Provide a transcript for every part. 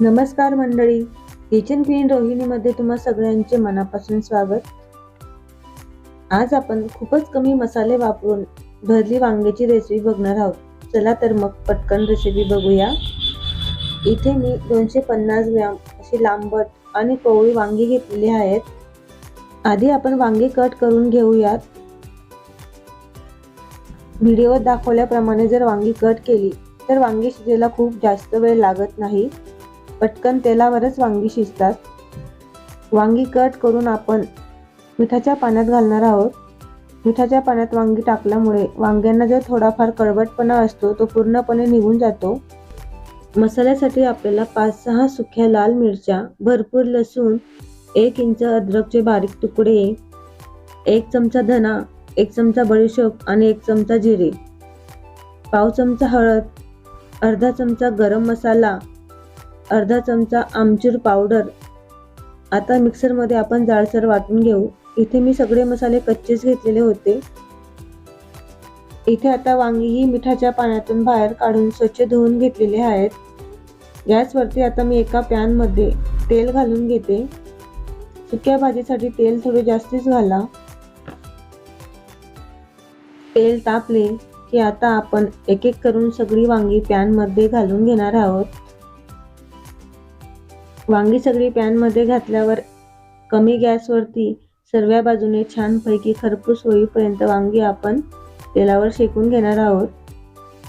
नमस्कार मंडळी kitchen queen रोहिणीमध्ये तुम्हा सगळ्यांचे मनापासून स्वागत. आज आपण खूपच कमी मसाले वापरून भरली वांग्याची रेसिपी बघणार आहोत. चला तर मग पटकन रेसिपी बघूया. इथे मी दोनशे पन्नास ग्रॅम अशी लांबट आणि कोवळी वांगी घेतलेली आहेत. आधी आपण वांगी कट करून घेऊयात. व्हिडिओ दाखवल्याप्रमाणे जर वांगी कट केली तर वांगी शिजायला खूप जास्त वेळ लागत नाही. पटकन तेलावरच वांगी शिजतात. वांगी कट करून आपण मिठाच्या पाण्यात घालणार आहोत. मिठाच्या पाण्यात वांगी टाकल्यामुळे वांग्यांना जो थोडाफार कडवटपणा असतो तो पूर्णपणे निघून जातो. मसाल्यासाठी आपल्याला पाच सहा सुक्या लाल मिरच्या भरपूर लसूण एक इंच अद्रकचे बारीक तुकडे एक चमचा धना एक चमचा बडीशोप आणि एक चमचा जिरे पाव चमचा हळद अर्धा चमचा गरम मसाला अर्धा चमचा आमचूर पावडर. आता मिक्सरमध्ये आपण जाडसर वाटून घेऊ. इथे मी सगळे मसाले कच्चेच घेतलेले होते. इथे आता वांगी ही मिठाच्या पाण्यातून बाहेर काढून स्वच्छ धुवून घेतलेले आहेत. गॅसवरती आता मी एका पॅनमध्ये तेल घालून घेते. सुक्या भाजीसाठी तेल थोडे जास्तीच घाला. तेल तापले की आता आपण एक एक करून सगळी वांगी पॅनमध्ये घालून घेणार आहोत. वांगी सगळी पॅनमध्ये घातल्यावर कमी गॅसवरती सर्व बाजूने छानपैकी खरपूस होईपर्यंत वांगी आपण तेलावर शेकून घेणार आहोत.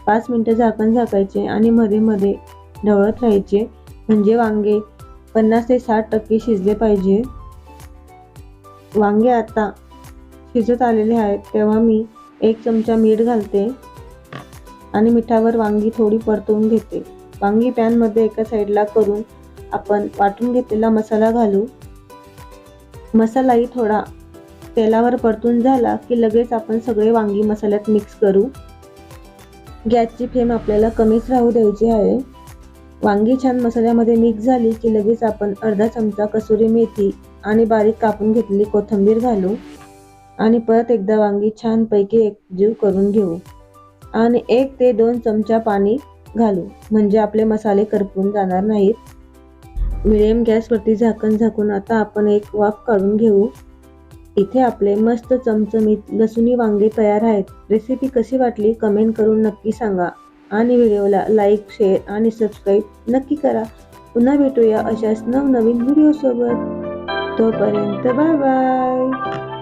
पाच मिनटं झाकण झाकायचे आणि मध्ये मध्ये ढवळत राहायचे. म्हणजे वांगे पन्नास ते साठ टक्के शिजले पाहिजे. वांगे आता शिजत आलेले आहेत. तेव्हा मी एक चमचा मीठ घालते आणि मिठावर वांगी थोडी परतवून घेते. वांगी पॅनमध्ये एका साईडला करून आपण वाटून घेतलेला मसाला घालू. मसालाही थोडा तेलावर परतून झाला की लगेच आपण सगळे वांगी मसाल्यात मिक्स करू. गॅसची फ्लेम आपल्याला कमीच राहू द्यायची आहे. वांगी छान मसाल्यामध्ये मिक्स झाली की लगेच आपण अर्धा चमचा कसुरी मेथी आणि बारीक कापून घेतलेली कोथिंबीर घालू आणि परत एकदा वांगी छानपैकी एकजीव करून घेऊ. आणि एक ते दोन चमचा पाणी घालू. म्हणजे आपले मसाले करपून जाणार नाहीत. मिडियम गॅसवरती झाकण झाकून आता आपण एक वाफ काढून घेऊ. इथे आपले मस्त चमचमीत लसुणी वांगे तयार आहेत. रेसिपी कशी वाटली कमेंट करून नक्की सांगा. आणि व्हिडिओला लाईक शेअर आणि सबस्क्राईब नक्की करा. पुन्हा भेटूया अशाच नवनवीन व्हिडिओसोबत. तोपर्यंत बाय बाय.